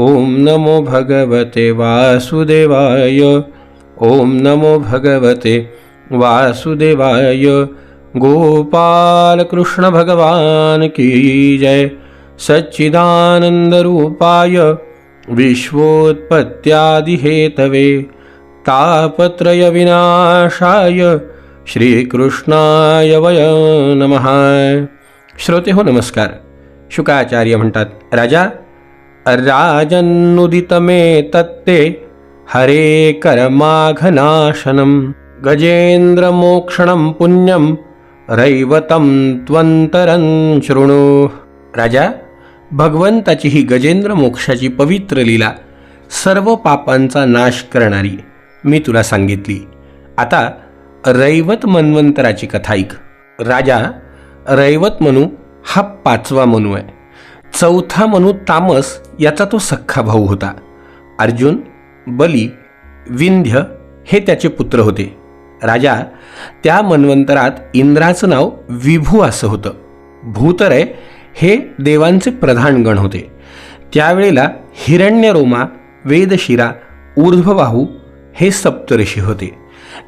ओम नमो भगवते वासुदेवाय। ओम नमो भगवते वासुदेवाय। गोपाल कृष्ण भगवान की जय। सच्चिदानंद रूपाय विश्वोत्पत्त्यादिहेतवे। तापत्रय विनाशाय श्रीकृष्णाय वय नमः। श्रोते हो नमस्कार। शुकाचार्य म्हणतात राजा राजन्नुदितमे तत्ते हरे कर्माघनाशनं गजेन्द्रमोक्षणं पुण्यं रैवतं त्वन्तरं शृणु। राजा भगवंताची ही गजेंद्र मोक्षाची पवित्र लीला सर्व पापांचा नाश करणारी मी तुला सांगितली. आता रैवत मन्वंतराची कथा ऐक. राजा रैवत मनू हा पाचवा मनू आहे. चौथा मनू तामस याचा तो सख्खा भाऊ होता. अर्जुन बली विंध्य हे त्याचे पुत्र होते. राजा त्या मन्वंतरात इंद्राचं नाव विभू असं होतं. भूतरय हे देवांचे प्रधान गण होते. त्यावेळेला हिरण्यरोमा वेदशिरा ऊर्ध्वबाहू हे सप्तऋषी होते.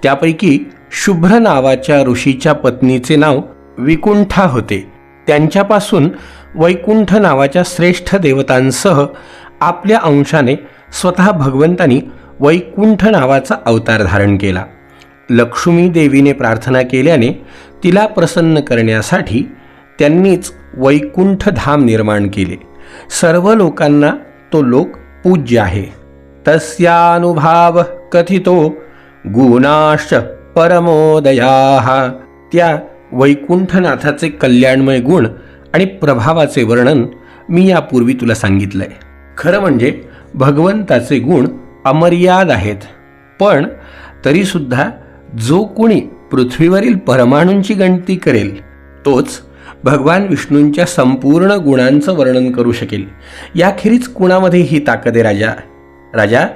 त्यापैकी शुभ्र नावाच्या ऋषीच्या पत्नीचे नाव विकुंठा होते. त्यांच्यापासून वैकुंठ नावाच्या श्रेष्ठ देवतांसह आपल्या अंशाने स्वतः भगवंतानी वैकुंठ नावाचा अवतार धारण केला. लक्ष्मी देवीने प्रार्थना केल्याने तिला प्रसन्न करण्यासाठी त्यांनीच वैकुंठ धाम निर्माण केले. सर्व लोकांना तो लोक पूज्य आहे. तस्यानुभाव कथितो गुणाश परमोदया. त्या वैकुंठनाथाचे कल्याणमय गुण आणि प्रभावाचे वर्णन मी यापूर्वी तुला सांगितलं आहे खरं म्हणजे भगवंताचे गुण अमर्याद आहेत. पण तरीसुद्धा जो कोणी पृथ्वीवरील परमाणूंची गणती करेल तोच भगवान विष्णूंच्या संपूर्ण गुणांचं वर्णन करू शकेल. याखेरीज कुणामध्ये ही ताकद आहे राजा? राजा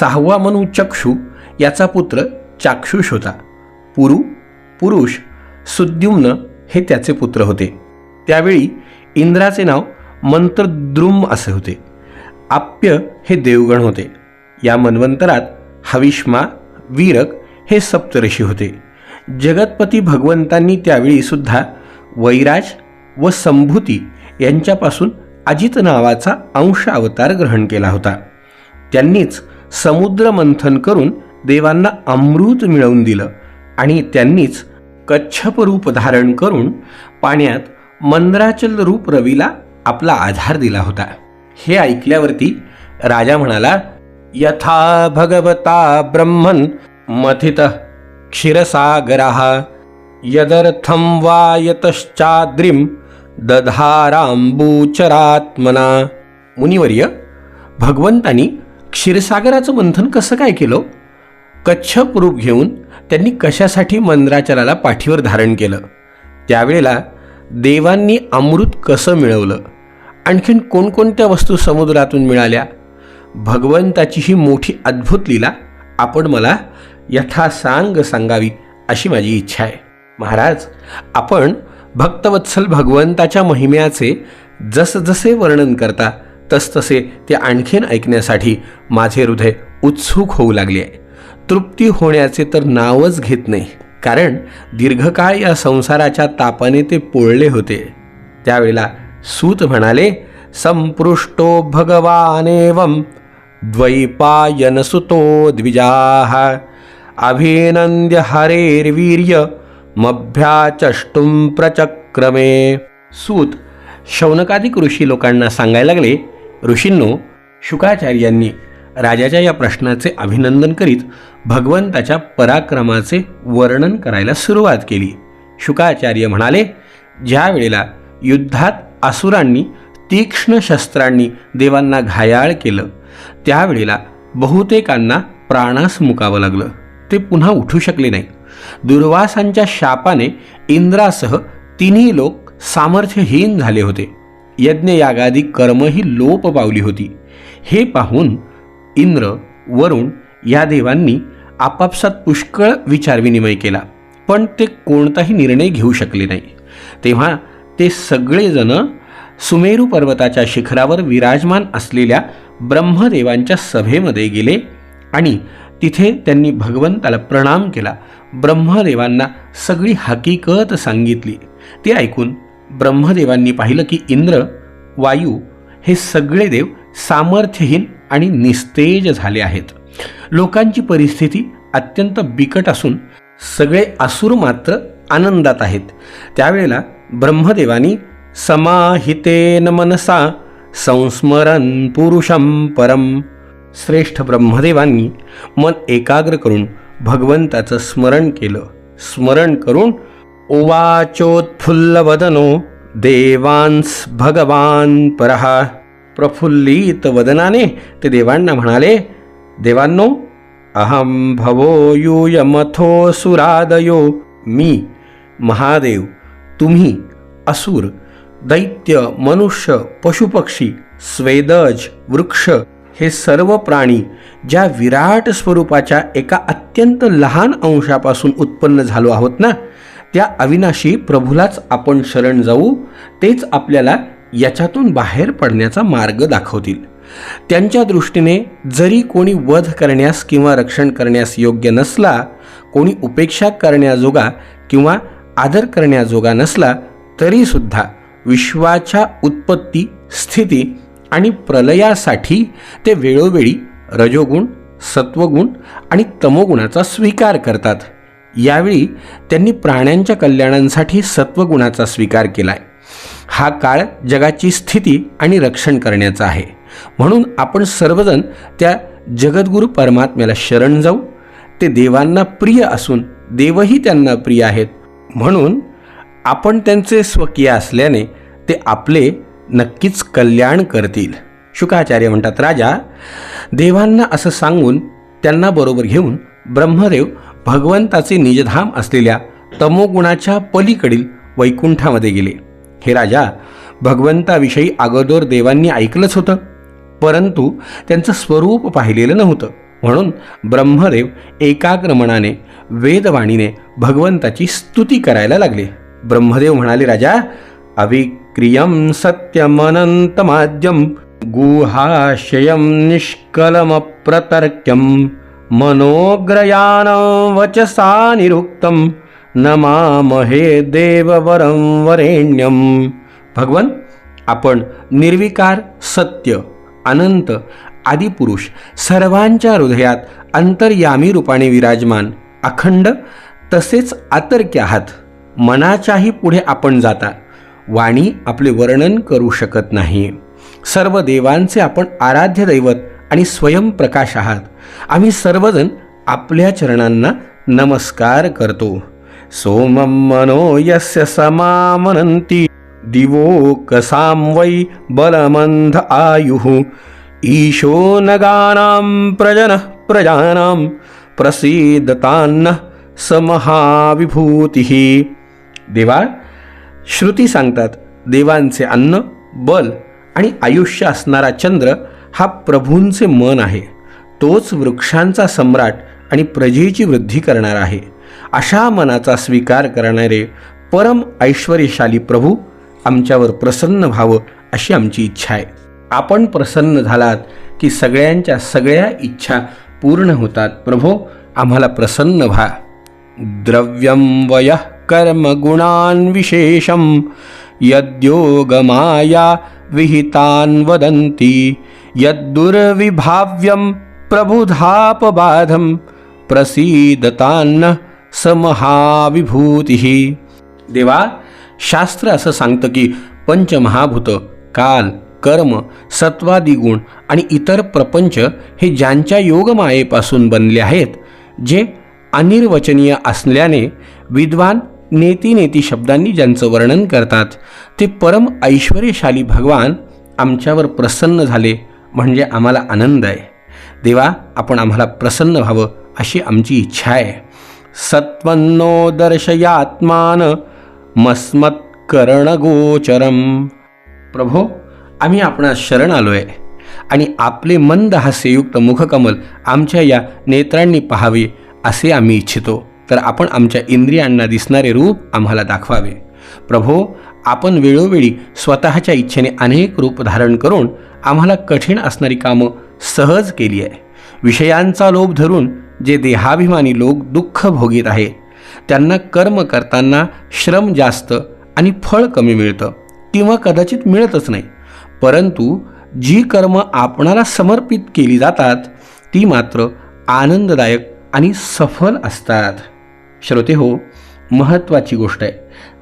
सहावा मनू चक्षु याचा पुत्र चाक्षुष होता. पुरु पुरुष सुद्युम्न हे त्याचे पुत्र होते. त्यावेळी इंद्राचे नाव मंत्रद्रुम असे होते. आप्य हे देवगण होते. या मन्वंतरात हविष्मा वीरक हे सप्तऋषी होते. जगतपती भगवंतांनी त्यावेळी सुद्धा वैराज व संभूती यांच्यापासून अजित नावाचा अंश अवतार ग्रहण केला होता. त्यांनीच समुद्र मंथन करून देवांना अमृत मिळवून दिलं आणि त्यांनीच कच्छपरूप धारण करून पाण्यात मंद्राचल रूप रवीला आपला आधार दिला होता. हे ऐकल्यावरती राजा म्हणाला यथा भगवता ब्रह्मन मथित क्षीरसागरा यदर्थम वा यतश्चाद्रिम दधारांबूचरात्मना मुनिवर्य भगवंतानी क्षीरसागराचं मंथन कसं काय केलं? कच्छप रूप घेऊन त्यांनी कशासाठी मंद्राचलाला पाठीवर धारण केलं? त्यावेळेला देवांनी अमृत कसं मिळवलं? आणखीन कोणकोणत्या वस्तू समुद्रातून मिळाल्या? भगवंताची ही मोठी अद्भुत लीला आपण मला यथासांग सांगावी अशी माझी इच्छा आहे. महाराज आपण भक्तवत्सल भगवंताच्या महिम्याचे जसजसे वर्णन करता तसतसे ते आणखीन ऐकण्यासाठी माझे हृदय उत्सुक होऊ लागले आहे. तृप्ती होण्याचे तर नावच घेत नाही. कारण दीर्घकाळ या संसाराच्या तापाने ते पोळले होते. त्यावेळेला सूत म्हणाले संपृष्टो भगवानेवम द्वैपायनसुतो द्विजाः। अभिनन्द्य हरेर्वीर्य मभ्याचष्टुं प्रचक्रमे। सूत शौनकादिक ऋषी लोकांना सांगायला लागले ऋषींनो शुकाचार्यांनी राजाच्या या प्रश्नाचे अभिनंदन करीत भगवंताच्या पराक्रमाचे वर्णन करायला सुरुवात केली. शुकाचार्य म्हणाले ज्या वेळेला युद्धात असुरांनी तीक्ष्ण शस्त्रांनी देवांना घायाळ केलं त्यावेळेला बहुतेकांना प्राणास मुकावं लागलं. ते पुन्हा उठू शकले नाही दुर्वासांच्या शापाने इंद्रासह तिन्ही लोक सामर्थ्यहीन झाले होते. यज्ञयागादी कर्मही लोप पावली होती. हे पाहून इंद्र वरुण या देवांनी आपापसात पुष्कळ विचारविनिमय केला. पण ते कोणताही निर्णय घेऊ शकले नाही. तेव्हा ते सगळेजण सुमेरू पर्वताच्या शिखरावर विराजमान असलेल्या ब्रह्मदेवांच्या सभेमध्ये गेले आणि तिथे त्यांनी भगवंताला प्रणाम केला. ब्रह्मदेवांना सगळी हकीकत सांगितली. ते ऐकून ब्रह्मदेवांनी पाहिलं की इंद्र वायू हे सगळे देव सामर्थ्यहीन आणि निस्तेज झाले आहेत. लोकांची परिस्थिती अत्यंत बिकट असून सगळे असुर मात्र आनंदात आहेत. त्यावेळेला ब्रह्मदेवानी समाहितेन मनसा संस्मरण पुरुषम परम श्रेष्ठ ब्रह्मदेवांनी मन एकाग्र करून भगवंताचं स्मरण केलं. स्मरण करून ओवाचोत्फुल्लवदनो देवांस भगवान परहा प्रफुल्लित वदनाने ते देवांना म्हणाले देवांनो अहम भवो यूयमथो सुरादयो। मी महादेव तुम्ही असुर दैत्य मनुष्य पशुपक्षी स्वेदज वृक्ष हे सर्व प्राणी ज्या विराट स्वरूपाच्या एका अत्यंत लहान अंशापासून उत्पन्न झालो आहोत ना त्या अविनाशी प्रभूलाच आपण शरण जाऊ तेच आपल्याला याच्यातून बाहेर पडण्याचा मार्ग दाखवतील. त्यांच्या दृष्टीने जरी कोणी वध करण्यास किंवा रक्षण करण्यास योग्य नसला कोणी उपेक्षा करण्याजोगा किंवा आदर करण्याजोगा नसला तरीसुद्धा विश्वाच्या उत्पत्ती स्थिती आणि प्रलयासाठी ते वेळोवेळी रजोगुण सत्वगुण आणि तमोगुणाचा स्वीकार करतात. यावेळी त्यांनी प्राण्यांच्या कल्याणांसाठी सत्वगुणाचा स्वीकार केला आहे हा काळ जगाची स्थिती आणि रक्षण करण्याचा आहे. म्हणून आपण सर्वजण त्या जगद्गुरू परमात्म्याला शरण जाऊ. ते देवांना प्रिय असून देवही त्यांना प्रिय आहेत. म्हणून आपण त्यांचे स्वकीय असल्याने ते आपले नक्कीच कल्याण करतील. शुकाचार्य म्हणतात राजा देवांना असं सांगून त्यांना बरोबर घेऊन ब्रह्मदेव भगवंताचे निजधाम असलेल्या तमोगुणाच्या पलीकडील वैकुंठामध्ये गेले. हे राजा भगवंताविषयी अगोदर देवांनी ऐकलंच होतं. परंतु त्यांचं स्वरूप पाहिलेलं नव्हतं. म्हणून ब्रह्मदेव एकाग्र मनाने वेदवाणीने भगवंताची स्तुती करायला लागले. ब्रह्मदेव म्हणाले राजा अविक्रियम सत्यमनंतमाद्यम गुहाशयम निष्कलमप्रतर्क्यम मनोग्रयान वचसा निरुक्तम नमामहे देववरं वरेण्यम। भगवन आपण निर्विकार सत्य अनंत आदिपुरुष सर्वांच्या हृदयात अंतर्यामी रूपाने विराजमान अखंड तसेच आतर्क्य आहात. मनाच्याही पुढे आपण जाता. वाणी आपले वर्णन करू शकत नाही. सर्व देवांचे आपण आराध्य दैवत आणि स्वयंप्रकाश आहात. आम्ही सर्वजण आपल्या चरणांना नमस्कार करतो. सोमं मनो यस्य समामनन्ति। दिवो कसां वै बलमन्ध आयुः। ईशो नगानां प्रजनः प्रजानां प्रसीदतान्न समहाविभूतिः। देवा श्रुती सांगतात देवांचे अन्न बल आणि आयुष्य असणारा चंद्र हा प्रभूंचे मन आहे. तोच वृक्षांचा सम्राट आणि प्रजेची वृद्धी करणार आहे. अशा मनाचा स्वीकार करणारे परम ऐश्वर्यशाली प्रभू आमच्यावर प्रसन्न व्हावं अशी आमची इच्छा आहे. आपण प्रसन्न झालात की सगळ्यांच्या सगळ्या इच्छा पूर्ण होतात. प्रभो आम्हाला प्रसन्न व्हा. द्रव्यं वयः कर्मगुणान् विशेषं यद्योगमाया विहितान् वदन्ति यद्दुर्विभाव्यं प्रबुधापबाधं प्रसीदतान्न समहाविभूती। देवा शास्त्र असं सांगतं की पंचमहाभूत काल कर्म सत्वादी गुण आणि इतर प्रपंच हे ज्यांच्या योगमायेपासून बनले आहेत जे अनिर्वचनीय असल्याने विद्वान नेती नेती शब्दांनी ज्यांचं वर्णन करतात ते परम ऐश्वर्यशाली भगवान आमच्यावर प्रसन्न झाले म्हणजे आम्हाला आनंद आहे. देवा आपण आम्हाला प्रसन्न व्हावं अशी आमची इच्छा आहे. सत्वन्नो दर्शयात्मान मस्मत्करणगोचरम प्रभो आम्ही आपणास शरण आलो आहे आणि आपले मंद हास्ययुक्त मुखकमल आमच्या या नेत्रांनी पाहावे असे आम्ही इच्छितो. तर आपण आमच्या इंद्रियांना दिसणारे रूप आम्हाला दाखवावे. प्रभो आपण वेळोवेळी स्वतःच्या इच्छेने अनेक रूप धारण करून आम्हाला कठीण असणारी कामं सहज केली आहे. विषयांचा लोभ धरून जे देहाभिमानी लोक दुःख भोगीत आहे त्यांना कर्म करताना श्रम जास्त आणि फळ कमी मिळतं किंवा कदाचित मिळतच नाही. परंतु जी कर्म आपणाला समर्पित केली जातात ती मात्र आनंददायक आणि सफल असतात. श्रोते हो महत्त्वाची गोष्ट आहे.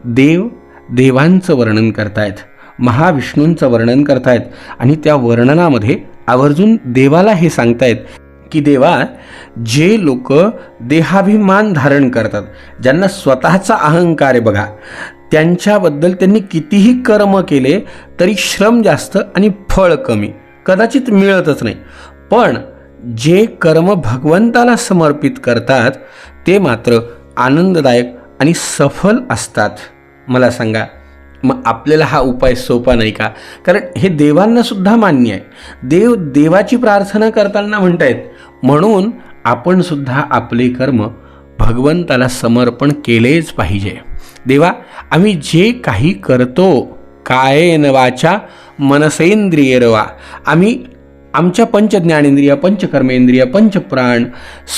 देव देवांचं वर्णन करतायत महाविष्णूंचं वर्णन करतायत आणि त्या वर्णनामध्ये आवर्जून देवाला हे सांगतायत की देवा जे लोक देहाभिमान धारण करतात ज्यांना स्वतःचा अहंकार आहे बघा त्यांच्याबद्दल त्यांनी कितीही कर्म केले तरी श्रम जास्त आणि फळ कमी. कदाचित मिळतच नाही. पण जे कर्म भगवंताला समर्पित करतात ते मात्र आनंददायक आणि सफल असतात. मला सांगा मग आपल्याला हा उपाय सोपा नाही का? कारण हे देवांनासुद्धा मान्य आहे. देव देवाची प्रार्थना करताना म्हणतायत म्हणून आपण सुद्धा आपले कर्म भगवंताला समर्पण केलेच पाहिजे. देवा आम्ही जे काही करतो कायेन वाचा मनसेंद्रियरवा आम्ही आमच्या पंचज्ञानेंद्रिय पंचकर्मेंद्रिय पंचप्राण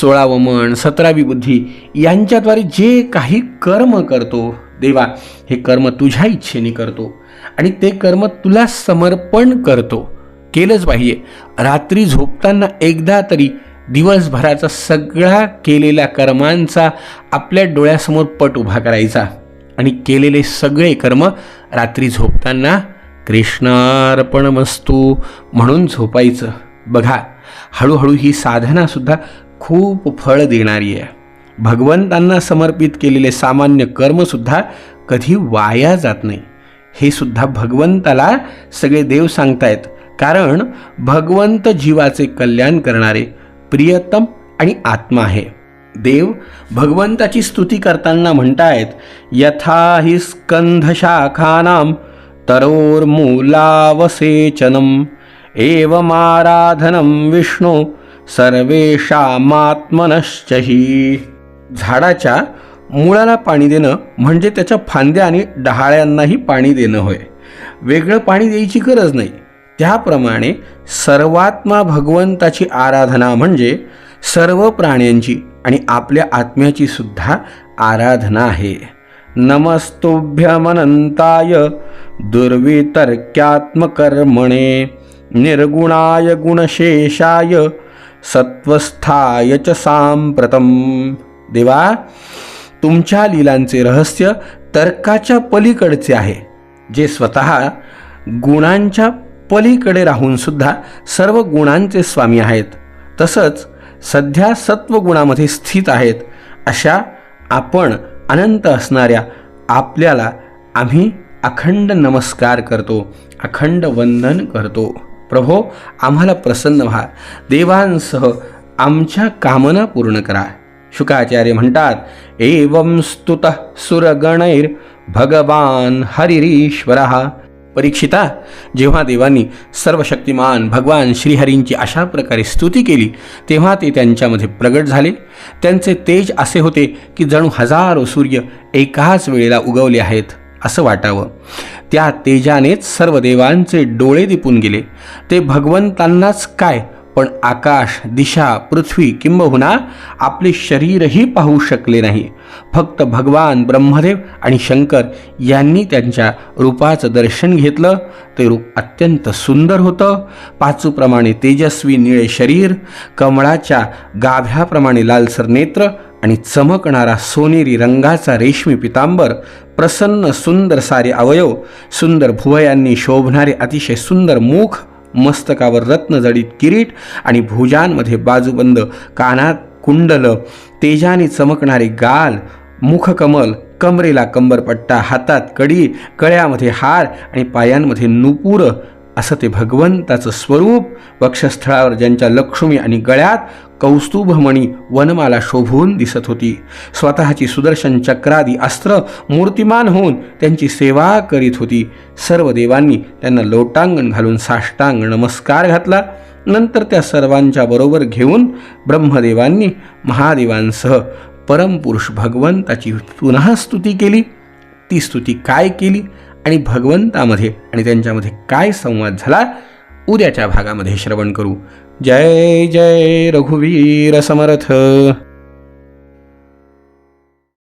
सोळावं मन सतरावी बुद्धी यांच्याद्वारे जे काही कर्म करतो देवा हे कर्म तुझ्या इच्छेने करतो आणि ते कर्म तुला समर्पण करतो. केलंच पाहिजे. रात्री झोपताना एकदा तरी दिवसभराचा सगळा केलेल्या कर्मांचा आपल्या डोळ्यासमोर पट उभा करायचा. आणि केलेले सगळे कर्म रात्री झोपताना कृष्णार्पण मस्तू म्हणून झोपायचं. बघा हळूहळू ही साधनासुद्धा खूप फळ देणारी आहे. भगवंतांना समर्पित केलेले सामान्य कर्मसुद्धा कधी वाया जात नाही. हे सुद्धा भगवंताला सगळे देव सांगतायत. कारण भगवंत जीवाचे कल्याण करणारे प्रियतम आणि आत्मा आहे. देव भगवंताची स्तुती करताना म्हणतायत यथा हि स्कंधशाखानां तरोर्मूलावसेचनम एवमाराधनं विष्णू सर्वेषामात्मनश्चही झाडाच्या मुळाला पाणी देणं म्हणजे त्याच्या फांद्या आणि डहाळ्यांनाही पाणी देणं होय. वेगळं पाणी द्यायची गरज नाही. त्याप्रमाणे सर्वात्मा भगवंताची आराधना म्हणजे सर्व प्राण्यांची आणि आपल्या आत्म्याची सुद्धा आराधना आहे. नमस्तुभ्यमनंताय दुर्वितर्क्यात्मकर्मणे निर्गुणाय गुणशेषाय सत्वस्थाय च सांप्रतम देवा तुमच्या लीलांचे रहस्य तर्काच्या पलीकडचे आहे जे स्वतः गुणांच्या पलीकडे राहूनसुद्धा सर्व गुणांचे स्वामी आहेत. तसंच सध्या सत्वगुणामध्ये स्थित आहेत अशा आपण अनंत असणाऱ्या आपल्याला आम्ही अखंड नमस्कार करतो अखंड वंदन करतो. प्रभो आम्हाला प्रसन्न व्हा. देवांसह आमच्या कामना पूर्ण करा. शुकाचार्य म्हणतात एवं स्तुत सुरगणैर भगवान हरिरीश्वर। परीक्षिता जेव्हा देवांनी सर्वशक्तिमान भगवान श्रीहरींची अशा प्रकारे स्तुती केली तेव्हा ते त्यांच्यामध्ये प्रगट झाले. त्यांचे तेज असे होते की जणू हजारो सूर्य एकाच वेळेला उगवले आहेत असं वाटावं. त्या तेजानेच सर्व देवांचे डोळे दिपून गेले. ते भगवंतांनाच काय पण आकाश दिशा पृथ्वी किंबहुना आपले शरीरही पाहू शकले नाही. फक्त भगवान ब्रह्मदेव आणि शंकर यांनी त्यांच्या रूपाचं दर्शन घेतलं. ते रूप अत्यंत सुंदर होतं. पाचूप्रमाणे तेजस्वी निळे शरीर कमळाच्या गाभ्याप्रमाणे लालसर नेत्र आणि चमकणारा सोनेरी रंगाचा रेशमी पितांबर प्रसन्न सुंदर सारे अवयव सुंदर भुवयांनी शोभणारे अतिशय सुंदर मुख मस्तकावर रत्नजडित किरीट आणि भुजांमध्ये बाजूबंद कानात कुंडल तेजाने चमकणारे गाल मुखकमल कमरेला कंबरपट्टा हातात कडी कळ्यामध्ये हार आणि पायांमध्ये नुपूर असं ते भगवंताचं स्वरूप वक्षस्थळावर ज्यांच्या लक्ष्मी आणि गळ्यात कौस्तुभमणी वनमाला शोभून दिसत होती. स्वतःची सुदर्शन चक्रादी अस्त्र मूर्तिमान होऊन त्यांची सेवा करीत होती. सर्व देवांनी त्यांना लोटांगण घालून साष्टांग नमस्कार घातला. नंतर त्या सर्वांच्या बरोबर घेऊन ब्रह्मदेवांनी महादेवांसह परमपुरुष भगवंताची पुन्हा स्तुती केली. ती स्तुती काय केली? आणि भगवंतामध्ये आणि त्यांच्यामध्ये काय संवाद झाला? उद्याच्या भागामध्ये श्रवण करू. जय जय रघुवीर समर्थ.